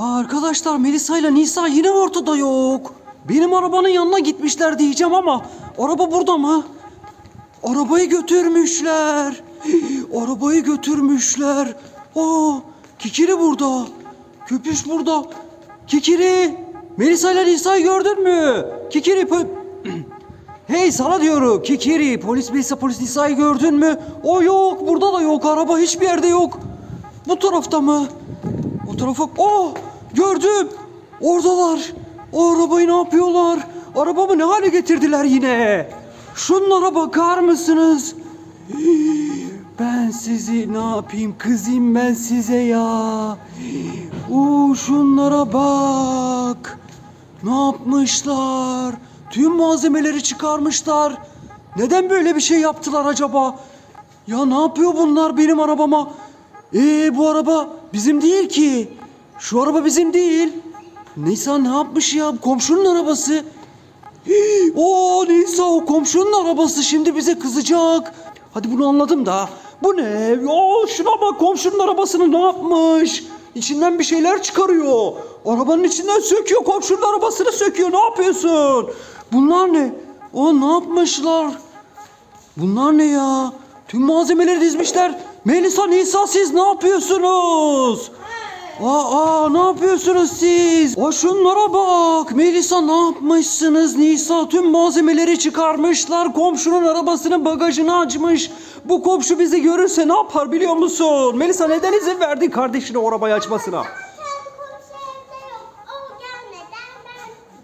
Arkadaşlar Melisa ile Nisa yine ortada yok. Benim arabanın yanına gitmişler diyeceğim ama araba burada mı? Arabayı götürmüşler. Arabayı götürmüşler. Aa, Kikiri burada. Köpüş burada. Kikiri. Melisa ile Nisa'yı gördün mü? Kikiri. hey sana diyorum. Kikiri. Polis Melisa polis Nisa'yı gördün mü? O yok. Burada da yok. Araba hiçbir yerde yok. Bu tarafta mı? O tarafa... Oh! Gördüm! Oradalar! O arabayı ne yapıyorlar? Arabamı ne hale getirdiler yine? Şunlara bakar mısınız? Ben sizi ne yapayım? Kızayım ben size ya. Uuu şunlara bak. Ne yapmışlar? Tüm malzemeleri çıkarmışlar. Neden böyle bir şey yaptılar acaba? Ya ne yapıyor bunlar benim arabama? Ee bu araba bizim değil ki. Şu araba bizim değil. Nisa ne yapmış ya? Komşunun arabası. Oo Nisa o komşunun arabası şimdi bize kızacak. Hadi bunu anladım da. Bu ne? Oo şuna bak komşunun arabasını ne yapmış? İçinden bir şeyler çıkarıyor. Arabanın içinden söküyor. Komşunun arabasını söküyor. Ne yapıyorsun? Bunlar ne? O ne yapmışlar? Bunlar ne ya? Tüm malzemeleri dizmişler. Melisa, Nisa siz ne yapıyorsunuz? Aa, aa ne yapıyorsunuz siz? O şunlara bak. Melisa ne yapmışsınız? Nisa tüm malzemeleri çıkarmışlar. Komşunun arabasının bagajını açmış. Bu komşu bizi görürse ne yapar biliyor musun? Melisa neden izin verdin kardeşine o arabayı açmasına?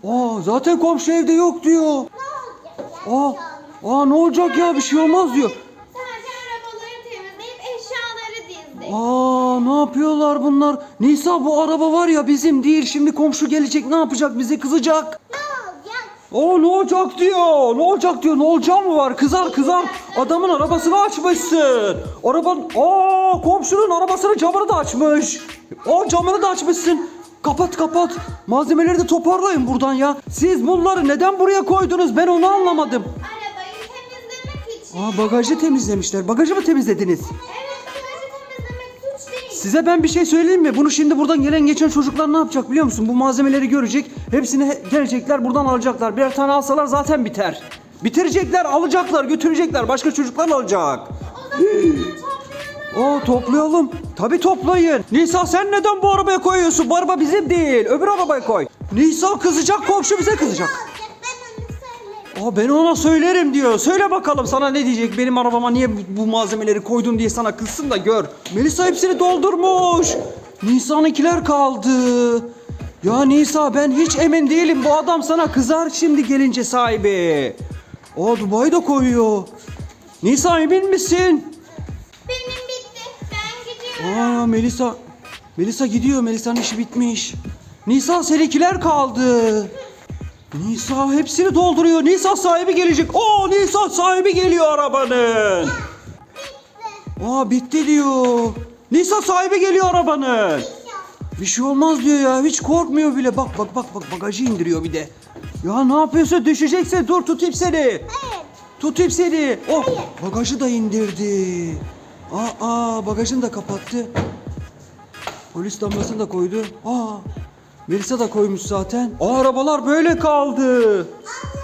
Aa zaten komşu evde yok diyor. ne olacak ya? Aa, aa ne olacak ya bir şey olmaz diyor. Aa ne yapıyorlar bunlar? Nisa bu araba var ya bizim değil. Şimdi komşu gelecek ne yapacak bize kızacak. Ne olacak? O ne olacak diyor. Ne olacak diyor. Ne olacağı mı var? Kızar kızar. Adamın arabasını açmışsın. Araban Aa komşunun arabasının camını da açmış. O camını da açmışsın. Kapat kapat. Malzemeleri de toparlayın buradan ya. Siz bunları neden buraya koydunuz? Ben onu anlamadım. Arabayı temizlemek için. Aa bagajı temizlemişler. Bagajı mı temizlediniz? Evet Size ben bir şey söyleyeyim mi? Bunu şimdi buradan gelen geçen çocuklar ne yapacak biliyor musun? Bu malzemeleri görecek. Hepsini he- gelecekler buradan alacaklar. Birer tane alsalar zaten biter. Bitirecekler, alacaklar, götürecekler. Başka çocuklar alacak. Oo toplayalım. Tabii toplayın. Nisa sen neden bu arabaya koyuyorsun? Bu araba bizim değil. Öbür arabaya koy. Nisa kızacak, komşu bize kızacak. Aa ben ona söylerim diyor. Söyle bakalım sana ne diyecek? Benim arabama niye bu, malzemeleri koydun diye sana kızsın da gör. Melisa hepsini doldurmuş. Nisa'nınkiler kaldı. Ya Nisa ben hiç emin değilim. Bu adam sana kızar şimdi gelince sahibi. Aa Dubai da koyuyor. Nisa emin misin? Benim bitti. Ben gidiyorum. Aa Melisa. Melisa gidiyor. Melisa'nın işi bitmiş. Nisa seninkiler kaldı. Nisa hepsini dolduruyor. Nisa sahibi gelecek. Oo Nisa sahibi geliyor arabanın. Aa bitti diyor. Nisa sahibi geliyor arabanın. Bir şey olmaz diyor ya. Hiç korkmuyor bile. Bak bak bak bak bagajı indiriyor bir de. Ya ne yapıyorsun? Düşeceksin. Dur tutayım seni. Hayır. Tutayım seni. Oh bagajı da indirdi. Aa, aa bagajını da kapattı. Polis damlasını da koydu. Aa Melisa da koymuş zaten. Aa arabalar böyle kaldı. Anne